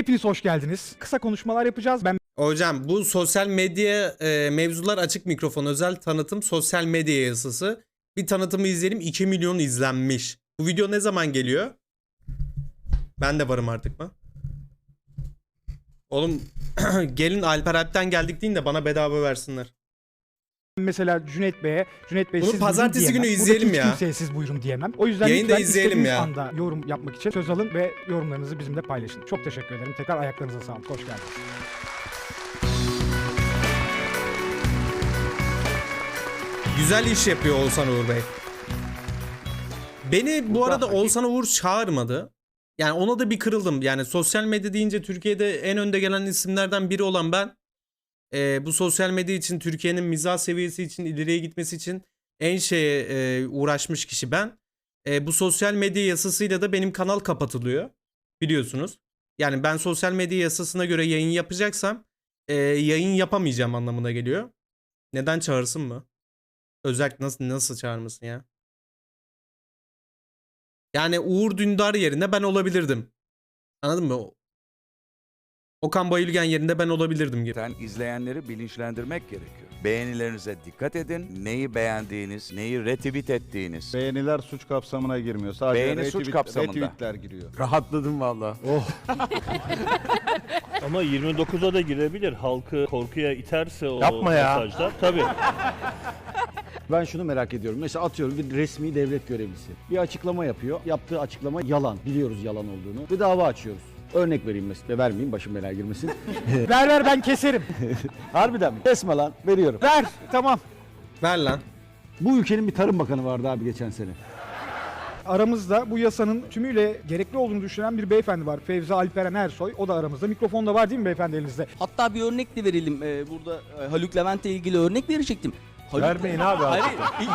Hepiniz hoş geldiniz. Kısa konuşmalar yapacağız. Ben Hocam bu sosyal medya e, mevzular açık mikrofon özel tanıtım sosyal medya yasası. Bir tanıtımı izleyelim 2 milyon izlenmiş. Bu video ne zaman geliyor? Ben de varım artık mı? Oğlum gelin Alper Alp'ten geldik deyin de bana bedava versinler. Mesela Cüneyt Bey'e, Cüneyt Bey Bunu siz pazartesi buyurun günü diyemem. izleyelim Buradaki ya. hiç kimseye siz buyurun diyemem. O yüzden Yayında lütfen izleyelim istediğiniz ya. anda yorum yapmak için söz alın ve yorumlarınızı bizimle paylaşın. Çok teşekkür ederim. Tekrar ayaklarınıza sağlık. Hoş geldiniz. Güzel iş yapıyor Oğuzhan Uğur Bey. Beni bu arada Oğuzhan Uğur çağırmadı. Yani ona da bir kırıldım. Yani sosyal medya deyince Türkiye'de en önde gelen isimlerden biri olan ben e, bu sosyal medya için Türkiye'nin mizah seviyesi için ileriye gitmesi için en şeye e, uğraşmış kişi ben. E, bu sosyal medya yasasıyla da benim kanal kapatılıyor. Biliyorsunuz. Yani ben sosyal medya yasasına göre yayın yapacaksam e, yayın yapamayacağım anlamına geliyor. Neden çağırsın mı? Özel nasıl nasıl çağırmasın ya? Yani Uğur Dündar yerine ben olabilirdim. Anladın mı? Okan Bayülgen yerinde ben olabilirdim gibi. Sen izleyenleri bilinçlendirmek gerekiyor. Beğenilerinize dikkat edin. Neyi beğendiğiniz, neyi retweet ettiğiniz. Beğeniler suç kapsamına girmiyor. Sadece Beğeni suç retweet- kapsamında. retweetler giriyor. Rahatladım valla. Ama 29'a da girebilir. Halkı korkuya iterse o Yapma ya. mesajlar. Tabii. Ben şunu merak ediyorum. Mesela atıyorum bir resmi devlet görevlisi. Bir açıklama yapıyor. Yaptığı açıklama yalan. Biliyoruz yalan olduğunu. Ve dava açıyoruz. Örnek vereyim mesela. Vermeyeyim başım belaya girmesin. ver ver ben keserim. Harbiden mi? Kesme lan. Veriyorum. ver. Tamam. Ver lan. Bu ülkenin bir tarım bakanı vardı abi geçen sene. Aramızda bu yasanın tümüyle gerekli olduğunu düşünen bir beyefendi var. Fevzi Alperen Ersoy. O da aramızda. Mikrofon da var değil mi beyefendi elinizde? Hatta bir örnek de verelim. Ee, burada e, Haluk Levent'le ilgili örnek verecektim. Haluk... Vermeyin abi Hayır,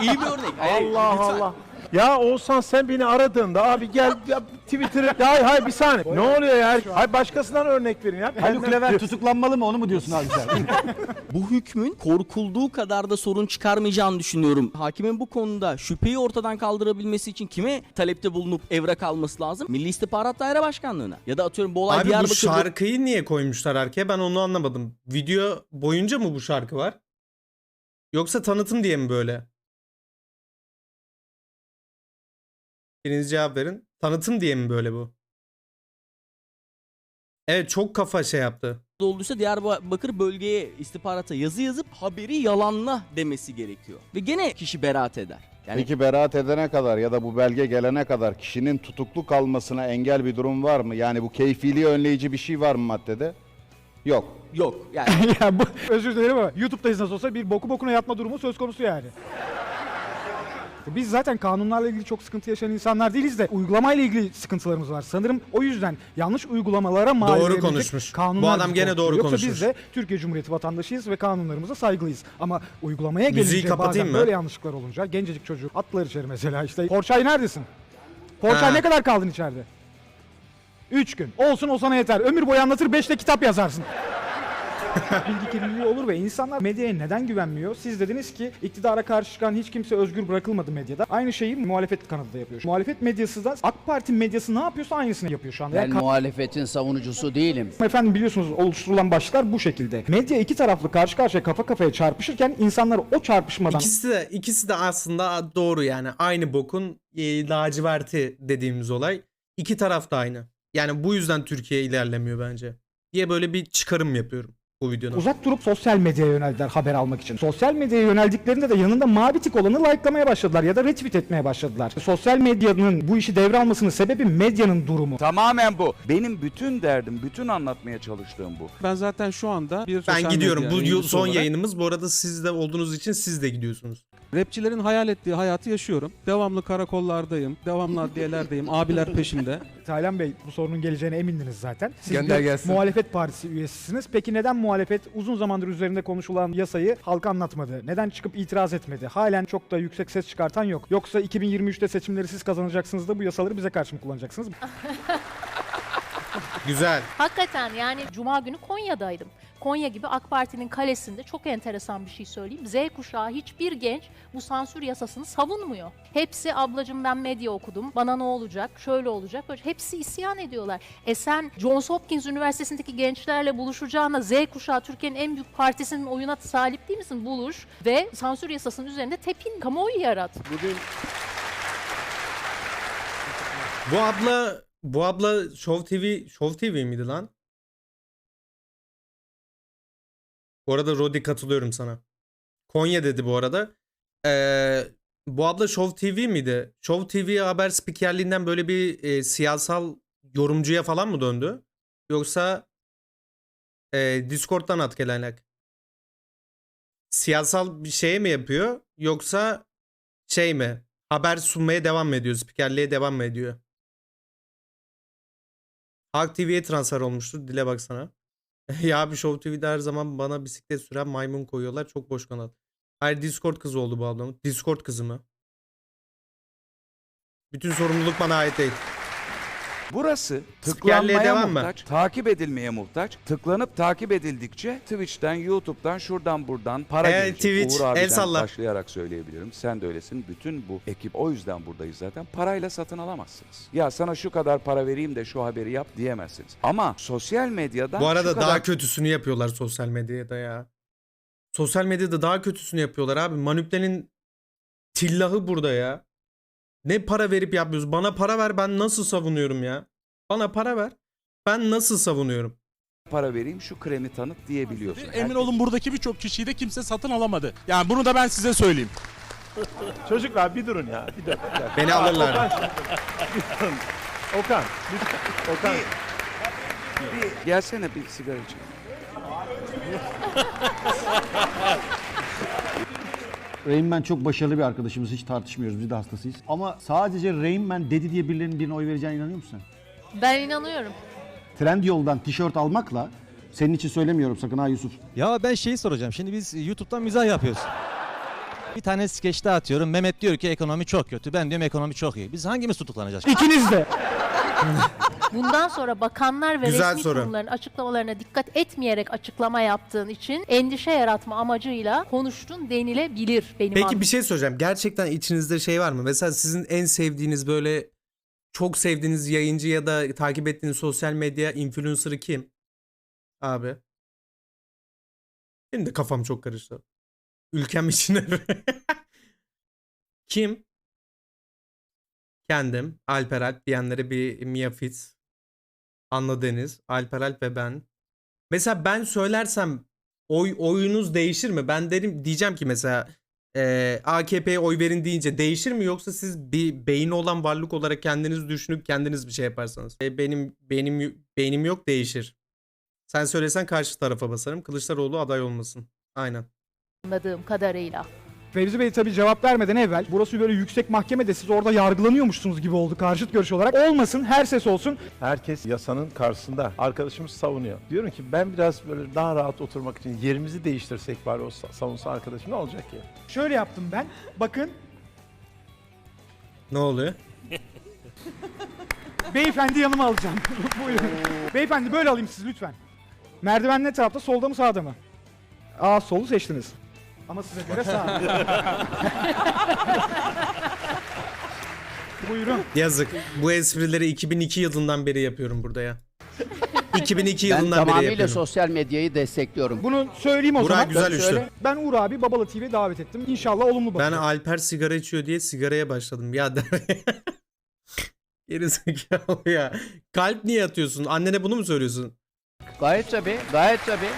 iyi, bir örnek. Hayır, Allah lütfen. Allah. Ya Oğuzhan sen beni aradığında abi gel ya Twitter'ı ya hayır, hayır bir saniye. ne oluyor ya? Hayır başkasından örnek verin ya. Haluk Levent tutuklanmalı mı onu mu diyorsun abi sen? Bu hükmün korkulduğu kadar da sorun çıkarmayacağını düşünüyorum. Hakimin bu konuda şüpheyi ortadan kaldırabilmesi için kime talepte bulunup evrak alması lazım? Milli İstihbarat Daire Başkanlığı'na. Ya da atıyorum bu olay Abi bu Diyarbakır'da... şarkıyı niye koymuşlar arkaya ben onu anlamadım. Video boyunca mı bu şarkı var? Yoksa tanıtım diye mi böyle? Biriniz cevap verin. Tanıtım diye mi böyle bu? Evet çok kafa şey yaptı. olduysa Diyarbakır bölgeye istihbarata yazı yazıp haberi yalanla demesi gerekiyor. Ve gene kişi beraat eder. Yani Peki beraat edene kadar ya da bu belge gelene kadar kişinin tutuklu kalmasına engel bir durum var mı? Yani bu keyfiliği önleyici bir şey var mı maddede? Yok. yok. Yani ya bu özür dilerim ama YouTube'dayız nasıl olsa bir boku bokuna yatma durumu söz konusu yani. Biz zaten kanunlarla ilgili çok sıkıntı yaşayan insanlar değiliz de uygulamayla ilgili sıkıntılarımız var. Sanırım o yüzden yanlış uygulamalara mal Doğru konuşmuş. kanunlar Bu adam gene doğru Yoksa konuşmuş. biz de Türkiye Cumhuriyeti vatandaşıyız ve kanunlarımıza saygılıyız. Ama uygulamaya Müziği gelince kapatayım bazen mı? böyle yanlışlıklar olunca gencecik çocuk atlar içeri mesela işte. Porçay neredesin? Porçay Ha. ne kadar kaldın içeride? Üç gün. Olsun o sana yeter. Ömür boyu anlatır beşte kitap yazarsın. bilgi kirliliği olur ve insanlar medyaya neden güvenmiyor? Siz dediniz ki iktidara karşı çıkan hiç kimse özgür bırakılmadı medyada. Aynı şeyi muhalefet kanadı da yapıyor. Muhalefet medyası da AK Parti medyası ne yapıyorsa aynısını yapıyor şu anda. Ben Yani muhalefetin savunucusu değilim. Efendim biliyorsunuz oluşturulan başlıklar bu şekilde. Medya iki taraflı karşı karşıya kafa kafaya çarpışırken insanlar o çarpışmadan İkisi de ikisi de aslında doğru yani. Aynı bokun e, laciverti dediğimiz olay. İki taraf da aynı. Yani bu yüzden Türkiye ilerlemiyor bence. Diye böyle bir çıkarım yapıyorum bu videoda. uzak durup sosyal medyaya yöneldiler haber almak için. Sosyal medyaya yöneldiklerinde de yanında mavi tik olanı like'lamaya başladılar ya da retweet etmeye başladılar. Sosyal medyanın bu işi devralmasının sebebi medyanın durumu. Tamamen bu. Benim bütün derdim, bütün anlatmaya çalıştığım bu. Ben zaten şu anda bir Ben sosyal gidiyorum. medya Bu yıl yayıncısı son olarak yayınımız. Bu arada siz de olduğunuz için siz de gidiyorsunuz. Rapçilerin hayal ettiği hayatı yaşıyorum. Devamlı karakollardayım, devamlı adliyelerdeyim, abiler peşimde. Taylan Bey bu sorunun geleceğine emindiniz zaten. Siz Gönder bir gelsin. muhalefet partisi üyesisiniz. Peki neden muhalefet uzun zamandır üzerinde konuşulan yasayı halka anlatmadı? Neden çıkıp itiraz etmedi? Halen çok da yüksek ses çıkartan yok. Yoksa 2023'te seçimleri siz kazanacaksınız da bu yasaları bize karşı mı kullanacaksınız? Güzel. Hakikaten yani cuma günü Konya'daydım. Konya gibi AK Parti'nin kalesinde çok enteresan bir şey söyleyeyim. Z kuşağı hiçbir genç bu sansür yasasını savunmuyor. Hepsi ablacığım ben medya okudum. Bana ne olacak? Şöyle olacak. Böyle. Hepsi isyan ediyorlar. E sen Johns Hopkins Üniversitesi'ndeki gençlerle buluşacağına Z kuşağı Türkiye'nin en büyük partisinin oyuna sahip değil misin? Buluş ve sansür yasasının üzerinde tepin, kamuoyu yarat. Bugün Bu abla bu abla Show TV Show TV miydi lan? Bu arada Rodi katılıyorum sana. Konya dedi bu arada. Ee, bu abla Show TV miydi? Show TV haber spikerliğinden böyle bir e, siyasal yorumcuya falan mı döndü? Yoksa e, Discord'dan at gelenek. Siyasal bir şey mi yapıyor? Yoksa şey mi? Haber sunmaya devam mı ediyor? Spikerliğe devam mı ediyor? Halk TV'ye transfer olmuştur. Dile baksana. ya abi Show TV'de her zaman bana bisiklet süren maymun koyuyorlar. Çok boş kanal. Hayır Discord kızı oldu bu ablamın. Discord kızı mı? Bütün sorumluluk bana ait değil. Burası tıklanmaya devam mı? muhtaç, takip edilmeye muhtaç. Tıklanıp takip edildikçe Twitch'ten, YouTube'dan, şuradan buradan para Evet, gelecek. Twitch, Uğur el abiden salla. başlayarak söyleyebilirim. Sen de öylesin. Bütün bu ekip o yüzden buradayız zaten. Parayla satın alamazsınız. Ya sana şu kadar para vereyim de şu haberi yap diyemezsiniz. Ama sosyal medyadan Bu arada şu daha kadar kötüsünü yapıyorlar sosyal medyada ya. Sosyal medyada daha kötüsünü yapıyorlar abi. Maniple'nin tillahı burada ya. Ne para verip yapmıyoruz? Bana para ver ben nasıl savunuyorum ya? Bana para ver. Ben nasıl savunuyorum? para vereyim şu kremi tanıt diyebiliyorsun. Emin olun buradaki birçok kişiyi de kimse satın alamadı. Yani bunu da ben size söyleyeyim. çocuklar bir durun ya. Bir dakika. bir dakika. Beni alırlar. Okan, lütfen. Okan. Bir gelsene bir sigara içelim. Rain Man çok başarılı bir arkadaşımız. Hiç tartışmıyoruz. Biz de hastasıyız. Ama sadece Rain Man dedi diye birilerinin birine oy vereceğine inanıyor musun? Ben inanıyorum. Trendyol'dan tişört almakla senin için söylemiyorum sakın ha Yusuf. Ya ben şeyi soracağım. Şimdi biz YouTube'dan mizah yapıyoruz. Bir tane skeçte atıyorum. Mehmet diyor ki ekonomi çok kötü. Ben diyorum ekonomi çok iyi. Biz hangimiz tutuklanacağız? İkiniz de. Bundan sonra bakanlar ve Güzel resmi soru. kurumların açıklamalarına dikkat etmeyerek açıklama yaptığın için endişe yaratma amacıyla konuştun denilebilir benim Peki bir şey söyleyeceğim. Gerçekten içinizde şey var mı? Mesela sizin en sevdiğiniz böyle çok sevdiğiniz yayıncı ya da takip ettiğiniz sosyal medya influencer'ı kim? Abi. Benim de kafam çok karıştı. Ülkem içine. kim? Kendim. Alper Alp diyenlere bir Mia Fitz. Anla Deniz. Alper Alp ve ben. Mesela ben söylersem oy oyunuz değişir mi? Ben derim diyeceğim ki mesela e, AKP'ye oy verin deyince değişir mi yoksa siz bir beyni olan varlık olarak kendiniz düşünüp kendiniz bir şey yaparsanız? E, benim benim beynim yok değişir. Sen söylesen karşı tarafa basarım. Kılıçdaroğlu aday olmasın. Aynen. anladığım kadarıyla. Fevzi Bey tabii cevap vermeden evvel burası böyle yüksek mahkemede siz orada yargılanıyormuşsunuz gibi oldu karşıt görüş olarak. Olmasın her ses olsun. Herkes yasanın karşısında. Arkadaşımız savunuyor. Diyorum ki ben biraz böyle daha rahat oturmak için yerimizi değiştirsek bari o sa- savunsa arkadaşım ne olacak ki? Şöyle yaptım ben. Bakın Ne oluyor? beyefendi yanıma alacağım. Buyurun. Beyefendi böyle alayım siz lütfen. Merdiven ne tarafta solda mı sağda mı? Aa solu seçtiniz. Ama size göre sağ. Buyurun. Yazık. Bu esprileri 2002 yılından beri yapıyorum burada ya. 2002 Ben yılından beri tamamıyla yapıyorum. sosyal medyayı destekliyorum. Bunu söyleyeyim o Burak zaman. güzel Ben üçlü. söyle. Ben Uğur abi Babala TV'ye davet ettim. İnşallah olumlu Ben bakacak. Alper sigara içiyor diye sigaraya başladım. Ya der. Geri zekalı ya. Kalp niye atıyorsun? Annene bunu mu söylüyorsun? Gayet tabii, gayet tabii.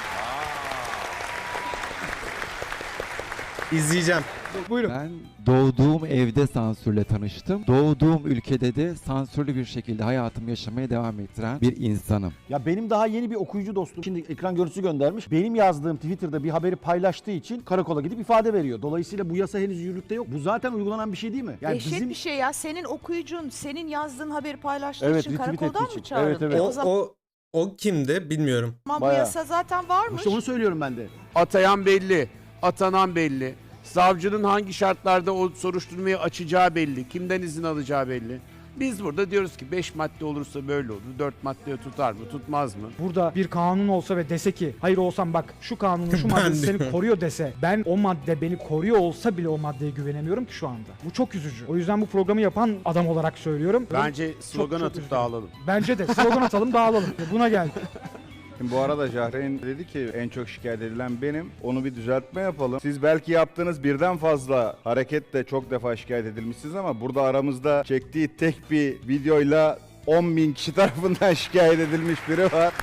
İzleyeceğim. Buyurun. Ben doğduğum evde sansürle tanıştım. Doğduğum ülkede de sansürlü bir şekilde hayatımı yaşamaya devam ettiren bir insanım. Ya benim daha yeni bir okuyucu dostum şimdi ekran görüntüsü göndermiş. Benim yazdığım Twitter'da bir haberi paylaştığı için karakola gidip ifade veriyor. Dolayısıyla bu yasa henüz yürürlükte yok. Bu zaten uygulanan bir şey değil mi? Yani Dehşet bizim bir şey ya. Senin okuyucun, senin yazdığın haberi paylaştığı Evet, için karakoldan mı çağırdın? Evet, evet. E, O, o zaman o, o kimdi bilmiyorum. bu bayağı. yasa zaten varmış. işte onu söylüyorum ben de. Atayan belli, atanan belli. Savcının hangi şartlarda o soruşturmayı açacağı belli. Kimden izin alacağı belli. Biz burada diyoruz ki 5 madde olursa böyle olur. 4 madde tutar mı tutmaz mı? Burada bir kanun olsa ve dese ki hayır olsam bak şu kanunun şu maddesi seni koruyor dese ben o madde beni koruyor olsa bile o maddeye güvenemiyorum ki şu anda. Bu çok üzücü. O yüzden bu programı yapan adam olarak söylüyorum. Bence slogan çok atıp üzgünüm. dağılalım. Bence de slogan atalım dağılalım. Buna geldi. Şimdi bu arada Jahreyn dedi ki en çok şikayet edilen benim. Onu bir düzeltme yapalım. Siz belki yaptığınız birden fazla hareketle çok defa şikayet edilmişsiniz ama burada aramızda çektiği tek bir videoyla 10 bin kişi tarafından şikayet edilmiş biri var.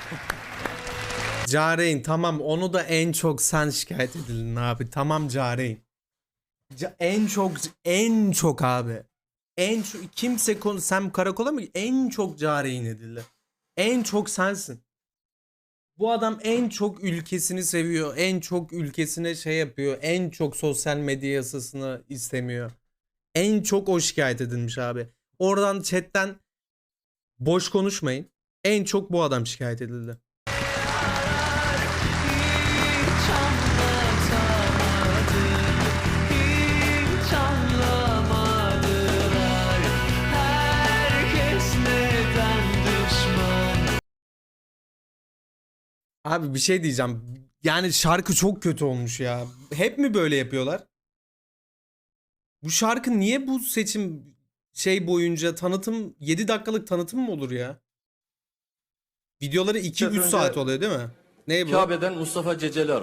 Careyn tamam onu da en çok sen şikayet edildin abi. Tamam Careyn. Ca- en çok en çok abi. En çok kimse konu sen karakola mı en çok Careyn edildi. En çok sensin. Bu adam en çok ülkesini seviyor. En çok ülkesine şey yapıyor. En çok sosyal medya yasasını istemiyor. En çok o şikayet edilmiş abi. Oradan chatten boş konuşmayın. En çok bu adam şikayet edildi. Abi bir şey diyeceğim. Yani şarkı çok kötü olmuş ya. Hep mi böyle yapıyorlar? Bu şarkı niye bu seçim şey boyunca tanıtım 7 dakikalık tanıtım mı olur ya? Videoları 2-3 saat oluyor değil mi? Ne bu? Kabe'den Mustafa Ceceli aradı.